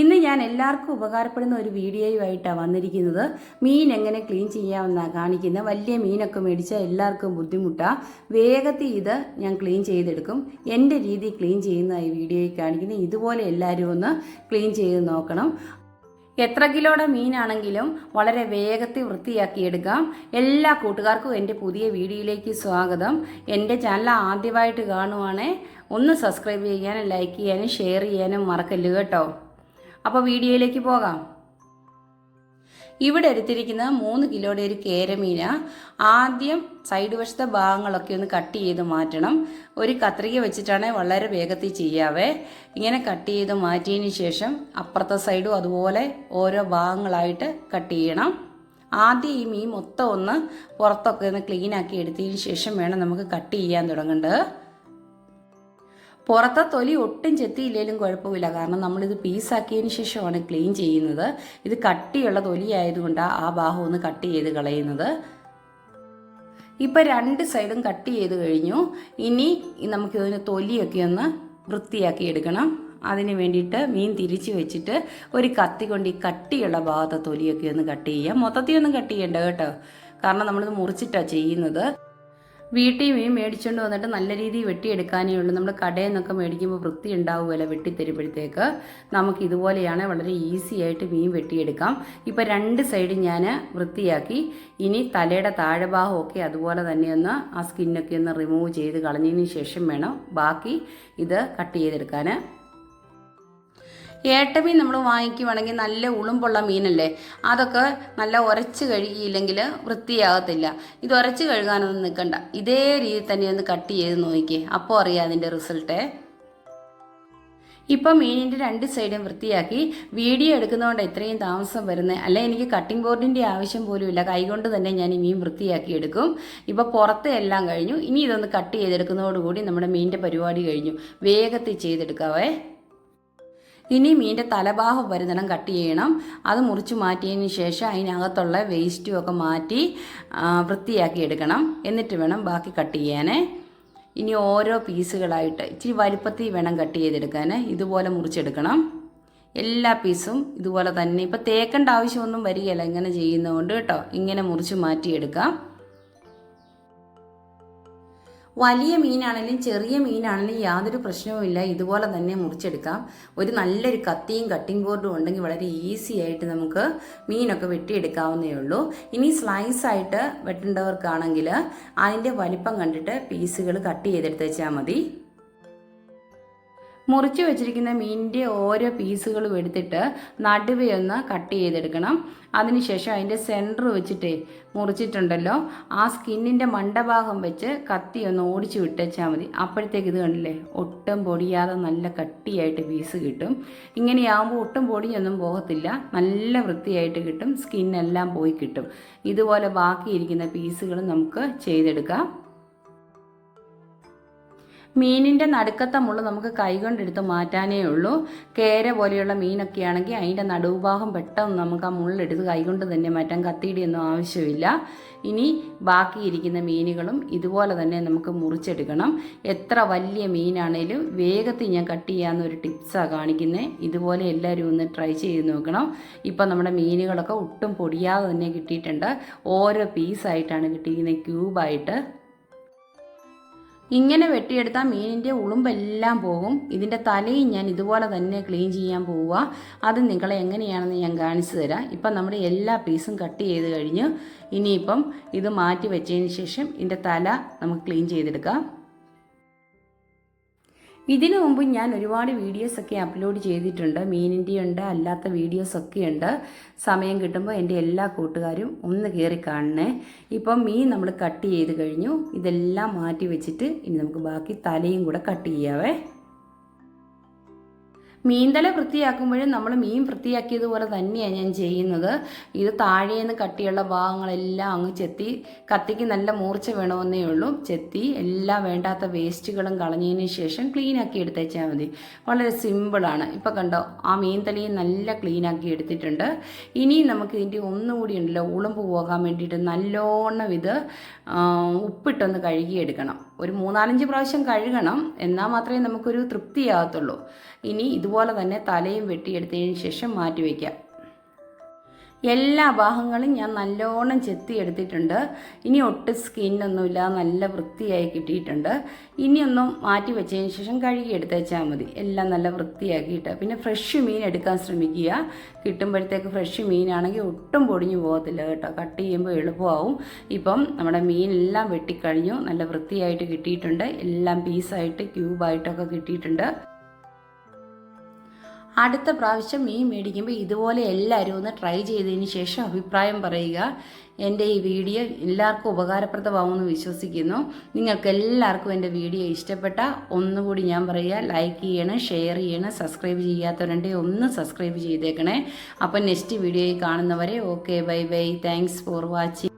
ഇന്ന് ഞാൻ എല്ലാവർക്കും ഉപകാരപ്പെടുന്ന ഒരു വീഡിയോയുമായിട്ടാണ് വന്നിരിക്കുന്നത്. മീൻ എങ്ങനെ ക്ലീൻ ചെയ്യാമെന്നാണ് കാണിക്കുന്നത്. വലിയ മീനൊക്കെ മേടിച്ചാൽ എല്ലാവർക്കും ബുദ്ധിമുട്ടാണ് വേഗത്തിൽ ഇത് ഞാൻ ക്ലീൻ ചെയ്തെടുക്കും. എന്റെ രീതി ക്ലീൻ ചെയ്യുന്ന ഈ വീഡിയോയിൽ കാണിക്കുന്നത് ഇതുപോലെ എല്ലാവരും ഒന്ന് ക്ലീൻ ചെയ്ത് നോക്കണം. എത്ര കിലോയുടെ മീനാണെങ്കിലും വളരെ വേഗത്തിൽ വൃത്തിയാക്കിയെടുക്കാം എല്ലാ കൂട്ടുകാർക്കും എന്റെ പുതിയ വീഡിയോയിലേക്ക് സ്വാഗതം. എന്റെ ചാനൽ ആദ്യമായിട്ട് കാണുവാണേ ഒന്ന് സബ്സ്ക്രൈബ് ചെയ്യാനും ലൈക്ക് ചെയ്യാനും ഷെയർ ചെയ്യാനും മറക്കല്ല് കേട്ടോ. അപ്പോൾ വീഡിയോയിലേക്ക് പോകാം. ഇവിടെ എടുത്തിരിക്കുന്ന മൂന്ന് കിലോയുടെ ഒരു കേരമീന ആദ്യം സൈഡ് വശത്തെ ഭാഗങ്ങളൊക്കെ ഒന്ന് കട്ട് ചെയ്ത് മാറ്റണം. ഒരു കത്രിക വെച്ചിട്ടാണ് വളരെ വേഗത്തിൽ ചെയ്യാവേ. ഇങ്ങനെ കട്ട് ചെയ്ത് മാറ്റിയതിന് ശേഷം അപ്പുറത്തെ സൈഡും അതുപോലെ ഓരോ ഭാഗങ്ങളായിട്ട് കട്ട് ചെയ്യണം. ആദ്യം ഈ മീൻ മൊത്തം ഒന്ന് പുറത്തൊക്കെ ഒന്ന് ക്ലീനാക്കി എടുത്തതിന് ശേഷം വേണം നമുക്ക് കട്ട് ചെയ്യാൻ തുടങ്ങേണ്ടത്. പുറത്തെ തൊലി ഒട്ടും ചെത്തിയില്ലെങ്കിലും കുഴപ്പമില്ല. കാരണം നമ്മളിത് പീസാക്കിയതിന് ശേഷമാണ് ക്ലീൻ ചെയ്യുന്നത്. ഇത് കട്ടിയുള്ള തൊലി ആയതുകൊണ്ട് ആ ഭാഗം ഒന്ന് കട്ട് ചെയ്ത് കളയുന്നത്. ഇപ്പം രണ്ട് സൈഡും കട്ട് ചെയ്ത് കഴിഞ്ഞു. ഇനി നമുക്കിതിന് തൊലിയൊക്കെ ഒന്ന് വൃത്തിയാക്കി എടുക്കണം. അതിന് വേണ്ടിയിട്ട് മീൻ തിരിച്ച് വെച്ചിട്ട് ഒരു കത്തി കൊണ്ട് ഈ കട്ടിയുള്ള ഭാഗത്തെ തൊലിയൊക്കെ ഒന്ന് കട്ട് ചെയ്യാം. മൊത്തത്തിൽ ഒന്നും കട്ട് ചെയ്യണ്ട കേട്ടോ. കാരണം നമ്മളിത് മുറിച്ചിട്ടാണ് ചെയ്യുന്നത്. വീട്ടിൽ മീൻ മേടിച്ചുകൊണ്ട് വന്നിട്ട് നല്ല രീതിയിൽ വെട്ടിയെടുക്കാനേ ഉള്ളൂ. നമ്മൾ കടയിൽ നിന്നൊക്കെ മേടിക്കുമ്പോൾ വൃത്തി ഉണ്ടാവുമല്ലോ വെട്ടിത്തരുമ്പോഴത്തേക്ക്. നമുക്ക് ഇതുപോലെയാണ് വളരെ ഈസി ആയിട്ട് മീൻ വെട്ടിയെടുക്കാം. ഇപ്പോൾ രണ്ട് സൈഡും ഞാൻ വൃത്തിയാക്കി. ഇനി തലയുടെ താഴെഭാഗമൊക്കെ അതുപോലെ തന്നെ ഒന്ന് ആ സ്കിന്നൊക്കെ ഒന്ന് റിമൂവ് ചെയ്ത് കളഞ്ഞതിന് ശേഷം വേണം ബാക്കി ഇത് കട്ട് ചെയ്തെടുക്കാൻ ഏട്ടമീൻ നമ്മൾ വാങ്ങിക്കുവാണെങ്കിൽ നല്ല ഉളുമ്പുള്ള മീനല്ലേ? അതൊക്കെ നല്ല ഉരച്ച് കഴുകിയില്ലെങ്കിൽ വൃത്തിയാകത്തില്ല. ഇത് ഉരച്ച് കഴുകാനൊന്നും നിൽക്കണ്ട ഇതേ രീതിയിൽ തന്നെ ഒന്ന് കട്ട് ചെയ്ത് നോക്കിക്കേ അപ്പോൾ അറിയാം അതിന്റെ റിസൾട്ടേ. ഇപ്പം മീനിന്റെ രണ്ട് സൈഡും വൃത്തിയാക്കി. വീഡിയോ എടുക്കുന്നതുകൊണ്ട് ഇത്രയും താമസം വരുന്നത് അല്ലെ എനിക്ക് കട്ടിംഗ് ബോർഡിന്റെ ആവശ്യം പോലും ഇല്ല. കൈകൊണ്ട് തന്നെ ഞാൻ ഈ മീൻ വൃത്തിയാക്കി എടുക്കും. ഇപ്പോൾ പുറത്തെ എല്ലാം കഴിഞ്ഞു. ഇനി ഇതൊന്ന് കട്ട് ചെയ്തെടുക്കുന്നതോടുകൂടി നമ്മുടെ മീനിന്റെ പരിപാടി കഴിഞ്ഞു. വേഗത്തിൽ ചെയ്തെടുക്കാവേ. ഇനി മീന്റെ തലഭാഗം വരുന്നിടം കട്ട് ചെയ്യണം. അത് മുറിച്ച് മാറ്റിയതിന് ശേഷം അതിനകത്തുള്ള വേസ്റ്റും ഒക്കെ മാറ്റി വൃത്തിയാക്കി എടുക്കണം. എന്നിട്ട് വേണം ബാക്കി കട്ട് ചെയ്യാനേ. ഇനി ഓരോ പീസുകളായിട്ട് ഇച്ചിരി വലുപ്പത്തിൽ വേണം കട്ട് ചെയ്തെടുക്കാൻ ഇതുപോലെ മുറിച്ചെടുക്കണം. എല്ലാ പീസും ഇതുപോലെ തന്നെ. ഇപ്പം തേക്കേണ്ട ആവശ്യമൊന്നും വരികയില്ല. ഇങ്ങനെ ചെയ്യുന്നതുകൊണ്ട് കേട്ടോ. ഇങ്ങനെ മുറിച്ച് മാറ്റിയെടുക്കാം. വലിയ മീനാണെങ്കിലും ചെറിയ മീനാണെങ്കിലും യാതൊരു പ്രശ്നവുമില്ല ഇതുപോലെ തന്നെ മുറിച്ചെടുക്കാം. ഒരു നല്ലൊരു കത്തിയും കട്ടിംഗ് ബോർഡും ഉണ്ടെങ്കിൽ വളരെ ഈസി ആയിട്ട് നമുക്ക് മീനൊക്കെ വെട്ടിയെടുക്കാവുന്നേ ഉള്ളൂ. ഇനി സ്ലൈസ് ആയിട്ട് വെട്ടേണ്ടവർക്കാണെങ്കിൽ അതിന്റെ വലിപ്പം കണ്ടിട്ട് പീസുകൾ കട്ട് ചെയ്തെടുത്ത് വെച്ചാൽ മതി. മുറിച്ച് വെച്ചിരിക്കുന്ന മീനിന്റെ ഓരോ പീസുകളും എടുത്തിട്ട് നടുവേ കട്ട് ചെയ്തെടുക്കണം. അതിനുശേഷം അതിന്റെ സെന്റർ വെച്ചിട്ട് മുറിച്ചിട്ടുണ്ടല്ലോ. ആ സ്കിന്നിന്റെ മണ്ടഭാഗം വെച്ച് കത്തി ഒന്ന് ഓടിച്ച് വിട്ടേച്ചാൽ മതി. അപ്പോഴത്തേക്ക് ഇത് കണ്ടില്ലേ ഒട്ടും പൊടിയാതെ നല്ല കട്ടിയായിട്ട് പീസ് കിട്ടും. ഇങ്ങനെയാകുമ്പോൾ ഒട്ടും പൊടിയൊന്നും പോകത്തില്ല. നല്ല വൃത്തിയായിട്ട് കിട്ടും. സ്കിന്നെല്ലാം പോയി കിട്ടും. ഇതുപോലെ ബാക്കിയിരിക്കുന്ന പീസുകളും നമുക്ക് ചെയ്തെടുക്കാം. മീനിന്റെ നടുക്കത്തെ മുള്ള നമുക്ക് കൈകൊണ്ടെടുത്ത് മാറ്റാനേ ഉള്ളൂ. കേര പോലെയുള്ള മീനൊക്കെ ആണെങ്കിൽ അതിന്റെ നടുവുഭാഗം പെട്ടെന്ന് നമുക്ക് ആ മുള്ളെടുത്ത് കൈകൊണ്ട് തന്നെ മാറ്റാൻ കത്തിയിടിയൊന്നും ആവശ്യമില്ല. ഇനി ബാക്കിയിരിക്കുന്ന മീനുകളും ഇതുപോലെ തന്നെ നമുക്ക് മുറിച്ചെടുക്കണം. എത്ര വലിയ മീനാണേലും വേഗത്തിൽ ഞാൻ കട്ട് ചെയ്യാവുന്ന ഒരു ടിപ്സാണ് കാണിക്കുന്നത് ഇതുപോലെ എല്ലാവരും ഒന്ന് ട്രൈ ചെയ്ത് നോക്കണം. ഇപ്പം നമ്മുടെ മീനുകളൊക്കെ ഒട്ടും പൊടിയാതെ തന്നെ കിട്ടിയിട്ടുണ്ട്. ഓരോ പീസായിട്ടാണ് കിട്ടിയിരിക്കുന്നത് ക്യൂബായിട്ട്. ഇങ്ങനെ വെട്ടിയെടുത്താൽ മീനിന്റെ ഉളുമ്പെല്ലാം പോകും. ഇതിന്റെ തലയും ഞാൻ ഇതുപോലെ തന്നെ ക്ലീൻ ചെയ്യാൻ പോവുക അത് നിങ്ങളെ എങ്ങനെയാണെന്ന് ഞാൻ കാണിച്ചു തരാം. ഇപ്പം നമ്മുടെ എല്ലാ പീസും കട്ട് ചെയ്ത് കഴിഞ്ഞ് ഇനിയിപ്പം ഇത് മാറ്റി വെച്ചതിന് ശേഷം ഇതിന്റെ തല നമുക്ക് ക്ലീൻ ചെയ്തെടുക്കാം. ഇതിനു മുമ്പ് ഞാൻ ഒരുപാട് വീഡിയോസൊക്കെ അപ്ലോഡ് ചെയ്തിട്ടുണ്ട്. മീനിന്റെ ഉണ്ട് അല്ലാത്ത വീഡിയോസൊക്കെ ഉണ്ട് സമയം കിട്ടുമ്പോൾ എന്റെ എല്ലാ കൂട്ടുകാരും ഒന്ന് കയറി കാണണേ. ഇപ്പം മീൻ നമ്മൾ കട്ട് ചെയ്ത് കഴിഞ്ഞു. ഇതെല്ലാം മാറ്റി വെച്ചിട്ട് ഇനി നമുക്ക് ബാക്കി തലയും കൂടെ കട്ട് ചെയ്യാവേ. മീൻതല വൃത്തിയാക്കുമ്പോഴും നമ്മൾ മീൻ വൃത്തിയാക്കിയതുപോലെ തന്നെയാണ് ഞാൻ ചെയ്യുന്നത്. ഇത് താഴേന്ന് കട്ടിയുള്ള ഭാഗങ്ങളെല്ലാം അങ്ങ് ചെത്തി കത്തിക്ക് നല്ല മൂർച്ച വേണമെന്നേ ഉള്ളൂ. ചെത്തി എല്ലാ വേണ്ടാത്ത വേസ്റ്റുകളും കളഞ്ഞതിന് ശേഷം ക്ലീനാക്കി എടുത്തേച്ചാൽ മതി. വളരെ സിമ്പിളാണ് ഇപ്പം കണ്ടോ ആ മീൻതലയും നല്ല ക്ലീനാക്കി എടുത്തിട്ടുണ്ട്. ഇനി നമുക്ക് ഇതിന്റെ ഒന്നുകൂടി ഉണ്ടല്ലോ ഉളുമ്പ് പോകാൻ വേണ്ടിയിട്ട് നല്ലോണം ഇത് ഉപ്പിട്ടൊന്ന് കഴുകിയെടുക്കണം. ഒരു മൂന്നാലഞ്ച് പ്രാവശ്യം കഴുകണം എന്നാൽ മാത്രമേ നമുക്കൊരു തൃപ്തിയാകത്തുള്ളൂ. ഇനി ഇതുപോലെ തന്നെ തലയും വെട്ടിയെടുത്തതിന് ശേഷം മാറ്റി വയ്ക്കാം. എല്ലാ ഭാഗങ്ങളും ഞാൻ നല്ലോണം ചെത്തി എടുത്തിട്ടുണ്ട് ഇനി ഒട്ടും സ്കിന്നൊന്നുമില്ല. നല്ല വൃത്തിയായി കിട്ടിയിട്ടുണ്ട്. ഇനിയൊന്നും മാറ്റി വെച്ചതിന് ശേഷം കഴുകി എടുത്തേച്ചാൽ മതി. എല്ലാം നല്ല വൃത്തിയാക്കിയിട്ട്. പിന്നെ ഫ്രഷ് മീൻ എടുക്കാൻ ശ്രമിക്കുക. കിട്ടുമ്പോഴത്തേക്ക് ഫ്രഷ് മീനാണെങ്കിൽ ഒട്ടും പൊടിഞ്ഞു പോകത്തില്ല കേട്ടോ. കട്ട് ചെയ്യുമ്പോൾ എളുപ്പമാവും. ഇപ്പം നമ്മുടെ മീനെല്ലാം വെട്ടിക്കഴിഞ്ഞു. നല്ല വൃത്തിയായിട്ട് കിട്ടിയിട്ടുണ്ട്. എല്ലാം പീസായിട്ട് ക്യൂബായിട്ടൊക്കെ കിട്ടിയിട്ടുണ്ട്. അടുത്ത പ്രാവശ്യം മീൻ മേടിക്കുമ്പോൾ ഇതുപോലെ എല്ലാവരും ഒന്ന് ട്രൈ ചെയ്തതിന് ശേഷം അഭിപ്രായം പറയുക. എന്റെ ഈ വീഡിയോ എല്ലാവർക്കും ഉപകാരപ്രദമാവുമെന്ന് വിശ്വസിക്കുന്നു. നിങ്ങൾക്ക് എല്ലാവർക്കും എന്റെ വീഡിയോ ഇഷ്ടപ്പെട്ട ഒന്നുകൂടി ഞാൻ പറയുക. ലൈക്ക് ചെയ്യണം ഷെയർ ചെയ്യണം സബ്സ്ക്രൈബ് ചെയ്യാത്തവരുണ്ടെങ്കിൽ ഒന്ന് സബ്സ്ക്രൈബ് ചെയ്തേക്കണേ. അപ്പം നെക്സ്റ്റ് വീഡിയോയിൽ കാണുന്നവരെ okay bye bye thanks for watching